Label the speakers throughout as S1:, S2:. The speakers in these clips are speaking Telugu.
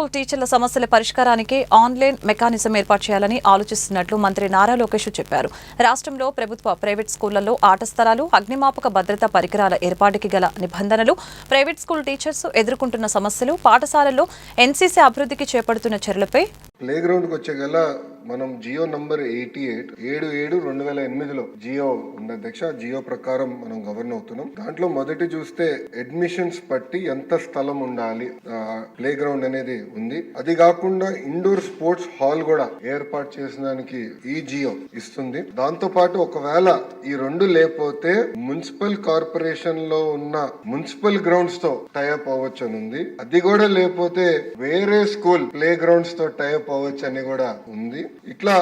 S1: స్కూల్ టీచర్ల సమస్యల పరిష్కారానికి ఆన్లైన్ మెకానిజం ఏర్పాటు చేయాలని ఆలోచిస్తున్నట్లు మంత్రి నారా లోకేష్ చెప్పారు. రాష్ట్రంలో ప్రభుత్వ ప్రైవేట్ స్కూళ్ళలో ఆట స్థలాలు అగ్నిమాపక భద్రతా పరికరాల ఏర్పాటుకి గల నిబంధనలు ప్రైవేట్ స్కూల్ టీచర్స్ ఎదుర్కొంటున్న సమస్యలు పాఠశాలల్లో ఎన్సీసీ అభివృద్ధికి చేపడుతున్న చర్యలపై
S2: ప్లే వచ్చే గల మనం జియో నంబర్ ఎయిటీ ఎయిట్ ఏడు ఏడు రెండు వేల ఎనిమిదిలో జియో ఉంది అధ్యక్ష. జియో ప్రకారం మనం గవర్న్ అవుతున్నాం. దాంట్లో మొదటి చూస్తే అడ్మిషన్స్ బట్టి ఎంత స్థలం ఉండాలి ప్లే గ్రౌండ్ అనేది ఉంది. అది కాకుండా ఇండోర్ స్పోర్ట్స్ హాల్ కూడా ఏర్పాటు చేసడానికి ఈ జియో ఇస్తుంది. దాంతో పాటు ఒకవేళ ఈ రెండు లేకపోతే మున్సిపల్ కార్పొరేషన్లో ఉన్న మున్సిపల్ గ్రౌండ్స్తో టైఅప్ అవ్వచ్చు అని ఉంది. అది కూడా లేకపోతే వేరే స్కూల్ ప్లే గ్రౌండ్స్తో టైఅప్ అవ్వచ్చు అని కూడా ఉంది. ఇట్లా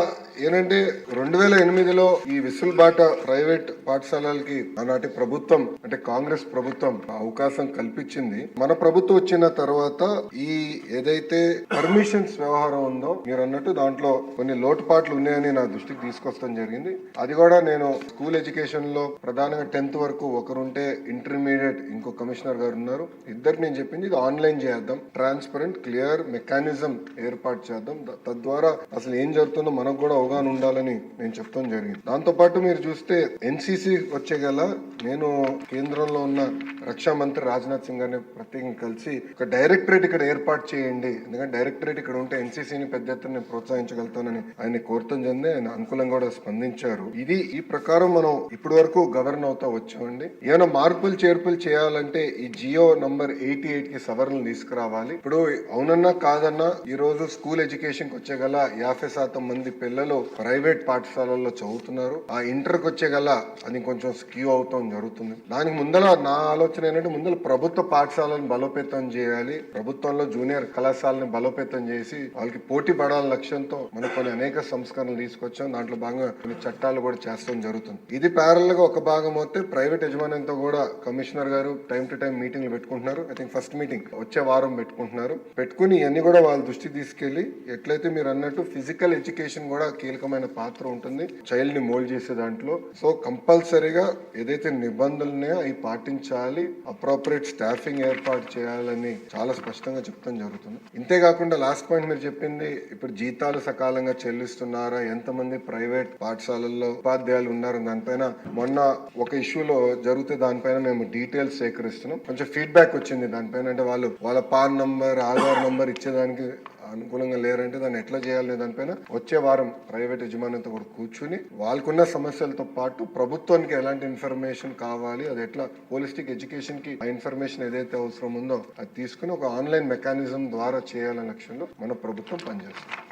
S2: ఏంటంటే రెండు వేల ఎనిమిదిలో ఈ విసులుబాట ప్రైవేట్ పాఠశాలలకి ఆనాటి ప్రభుత్వం అంటే కాంగ్రెస్ ప్రభుత్వం అవకాశం కల్పించింది. మన ప్రభుత్వం వచ్చిన తర్వాత ఈ ఏదైతే పర్మిషన్స్ వ్యవహారం ఉందో మీరు అన్నట్టు దాంట్లో కొన్ని లోటుపాట్లు ఉన్నాయని నా దృష్టికి తీసుకొస్తాం జరిగింది. అది కూడా నేను స్కూల్ ఎడ్యుకేషన్లో ప్రధానంగా టెన్త్ వరకు ఒకరుంటే ఇంటర్మీడియట్ ఇంకో కమిషనర్ గారు ఉన్నారు. ఇద్దరు నేను చెప్పింది ఇది ఆన్లైన్ చేద్దాం ట్రాన్స్పరెంట్ క్లియర్ మెకానిజం ఏర్పాటు చేద్దాం. తద్వారా అసలు ఏం జరుగుతుందో మనకు కూడా అవగాహన ఉండాలని నేను చెప్తాం జరిగింది. దాంతో పాటు మీరు చూస్తే ఎన్సీసీ వచ్చే గల నేను కేంద్రంలో ఉన్న రక్షా మంత్రి రాజ్నాథ్ సింగ్ గారిని ప్రత్యేకంగా కలిసి ఒక డైరెక్టరేట్ ఇక్కడ ఏర్పాటు చేయండి. ఎందుకంటే డైరెక్టరేట్ ఇక్కడ ఉంటే ఎన్సీసీని పెద్ద ఎత్తున ప్రోత్సహించగలుగుతానని ఆయన కోరతం చెంది ఆయన అనుకూలంగా కూడా స్పందించారు. ఇది ఈ ప్రకారం మనం ఇప్పటి వరకు గవర్న్ అవుతా వచ్చామండి. ఏమైనా మార్పులు చేర్పులు చేయాలంటే ఈ జియో నంబర్ ఎయిటీ ఎయిట్కి సవరణలు తీసుకురావాలి. ఇప్పుడు అవునన్నా కాదన్నా ఈ రోజు స్కూల్ ఎడ్యుకేషన్కి వచ్చే గల యాభై శాతం మంది పిల్లలు ప్రైవేట్ పాఠశాలల్లో చదువుతున్నారు. ఆ ఇంటర్కి వచ్చే గల అది కొంచెం స్క్యూ అవుతాం జరుగుతుంది. దానికి ముందల నా ఆలోచన ఏంటంటే ముందర ప్రభుత్వ పాఠశాలను బలోపేతం చేయాలి. ప్రభుత్వంలో జూనియర్ కళాశాలని బలోపేతం చేసి వాళ్ళకి పోటీ పడాలని లక్ష్యంతో మనం కొన్ని అనేక సంస్కరణలు తీసుకొచ్చాం. దాంట్లో భాగంగా కొన్ని చట్టాలు కూడా చేస్తాం జరుగుతుంది. ఇది ప్యారల్గా ఒక భాగం అయితే ప్రైవేట్ యజమానితో కూడా కమిషనర్ గారు టైం టు టైం మీటింగ్లు పెట్టుకుంటున్నారు. ఐ థింక్ ఫస్ట్ మీటింగ్ వచ్చే వారం పెట్టుకుంటున్నారు. పెట్టుకుని ఇవన్నీ కూడా వాళ్ళ దృష్టి తీసుకెళ్ళి ఎట్లయితే మీరు అన్నట్టు ఫిజికల్ ఎడ్యుకేషన్ కూడా కీలకమైన పాత్ర ఉంటుంది. చైల్డ్ని మోల్డ్ చేసే దాంట్లో. సో కంపల్సరీగా ఏదైతే నిబంధనలు ఉన్నాయో అవి పాటించాలి అప్రోపరియట్ స్టాఫింగ్ ఏర్పాటు చేయాలని చాలా స్పష్టంగా చెప్తాం జరుగుతుంది. ఇంతే కాకుండా లాస్ట్ పాయింట్ మీరు చెప్పింది ఇప్పుడు జీతాలు సకాలంగా చెల్లిస్తున్నారా? ఎంతమంది ప్రైవేట్ పాఠశాలల్లో ఉపాధ్యాయులు ఉన్నారు? దానిపైన మొన్న ఒక ఇష్యూలో జరిగితే దానిపైన మేము డీటెయిల్స్ సేకరిస్తున్నాం. కొంచెం ఫీడ్బ్యాక్ వచ్చింది దానిపైన. అంటే వాళ్ళు వాళ్ళ పాన్ నంబర్ ఆధార్ నంబర్ ఇచ్చేదానికి అనుకూలంగా లేరంటే దాన్ని ఎట్లా చేయాలనే దానిపైన వచ్చే వారం ప్రైవేట్ యజమానితో కూడా కూర్చుని వాళ్ళకున్న సమస్యలతో పాటు ప్రభుత్వానికి ఎలాంటి ఇన్ఫర్మేషన్ కావాలి అది ఎట్లా హోలిస్టిక్ ఎడ్యుకేషన్కి ఆ ఇన్ఫర్మేషన్ ఏదైతే అవసరం ఉందో అది తీసుకుని ఒక ఆన్లైన్ మెకానిజం ద్వారా చేయాలనే లక్ష్యంలో మన ప్రభుత్వం పనిచేస్తుంది.